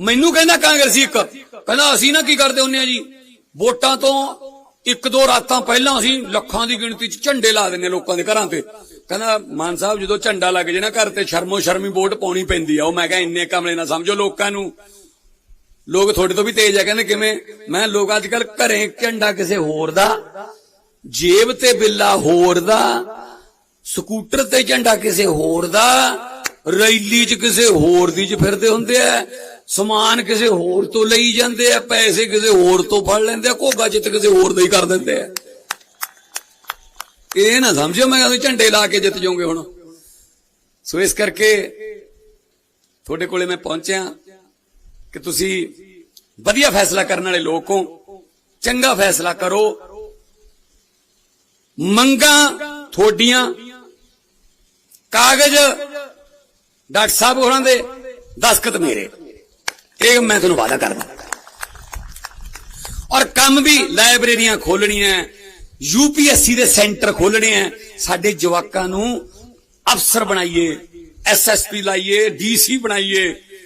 ਮੈਨੂੰ ਕਹਿੰਦਾ ਕਾਂਗਰਸੀ ਇੱਕ। ਕਹਿੰਦਾ ਅਸੀਂ ਨਾ ਕੀ ਕਰਦੇ ਹੁੰਨੇ ਆ ਜੀ? ਵੋਟਾਂ ਤੋਂ ਇੱਕ ਦੋ ਰਾਤਾਂ ਪਹਿਲਾਂ ਅਸੀਂ ਲੱਖਾਂ ਦੀ ਗਿਣਤੀ 'ਚ ਝੰਡੇ ਲਾ ਦਿੰਨੇ ਲੋਕਾਂ ਦੇ ਘਰਾਂ ਤੇ। ਕਹਿੰਦਾ ਮਾਨ ਸਾਹਿਬ ਜਦੋਂ ਝੰਡਾ ਲੱਗ ਜੇ ਨਾ ਘਰ ਤੇ ਸ਼ਰਮੋ ਸ਼ਰਮੀ ਵੋਟ ਪਾਉਣੀ ਪੈਂਦੀ ਆ। ਉਹ ਮੈਂ ਕਿਹਾ ਇੰਨੇ ਕਮਲੇ ਨਾ ਸਮਝੋ ਲੋਕਾਂ ਨੂੰ। ਲੋਕ ਤੁਹਾਡੇ ਤੋਂ ਵੀ ਤੇਜ਼ ਆ, ਕਹਿੰਦੇ ਕਿਵੇਂ? ਮੈਂ ਲੋਕ ਅੱਜ ਕੱਲ ਘਰੇ ਝੰਡਾ ਕਿਸੇ ਹੋਰ ਦਾ, ਜੇਬ ਤੇ ਬਿੱਲਾ ਹੋਰ ਦਾ, ਸਕੂਟਰ ਤੇ ਝੰਡਾ ਕਿਸੇ ਹੋਰ ਦਾ, ਰੈਲੀ 'ਚ ਕਿਸੇ ਹੋਰ ਦੀ 'ਚ ਫਿਰਦੇ ਹੁੰਦੇ ਆ। ਸਮਾਨ ਕਿਸੇ ਹੋਰ ਤੋਂ ਲਈ ਜਾਂਦੇ ਆ, ਪੈਸੇ ਕਿਸੇ ਹੋਰ ਤੋਂ ਫੜ ਲੈਂਦੇ ਆ, ਘੋਗਾ ਜਿੱਤ ਕਿਸੇ ਹੋਰ ਦਾ ਹੀ ਕਰ ਦਿੰਦੇ ਆ। ਇਹ ਨਾ ਸਮਝਿਓ, ਮੈਂ ਤੁਸੀਂ ਝੰਡੇ ਲਾ ਕੇ ਜਿੱਤ ਜਾਓਗੇ ਹੁਣ। ਸੋ ਇਸ ਕਰਕੇ ਤੁਹਾਡੇ ਕੋਲੇ ਮੈਂ ਪਹੁੰਚਿਆ ਕਿ ਤੁਸੀਂ ਵਧੀਆ ਫੈਸਲਾ ਕਰਨ ਵਾਲੇ ਲੋਕ ਹੋ, ਚੰਗਾ ਫੈਸਲਾ ਕਰੋ। ਮੰਗਾਂ ਤੁਹਾਡੀਆਂ, ਕਾਗਜ਼ ਡਾਕਟਰ ਸਾਹਿਬ ਹੋਰਾਂ ਦੇ, ਦਸਖਤ ਮੇਰੇ। ਇਹ ਮੈਂ ਤੁਹਾਨੂੰ ਵਾਅਦਾ ਕਰਦਾ। ਔਰ ਕੰਮ ਵੀ ਲਾਇਬ੍ਰੇਰੀਆਂ ਖੋਲਣੀਆਂ ਯੂਪੀਐਸਸੀ ਦੇ ਸੈਂਟਰ ਖੋਲਣੇ ਆ ਸਾਡੇ ਜਵਾਕਾਂ ਨੂੰ ਅਫਸਰ ਬਣਾਈਏ ਐਸਐਸਪੀ ਲਾਈਏ ਡੀਸੀ ਬਣਾਈਏ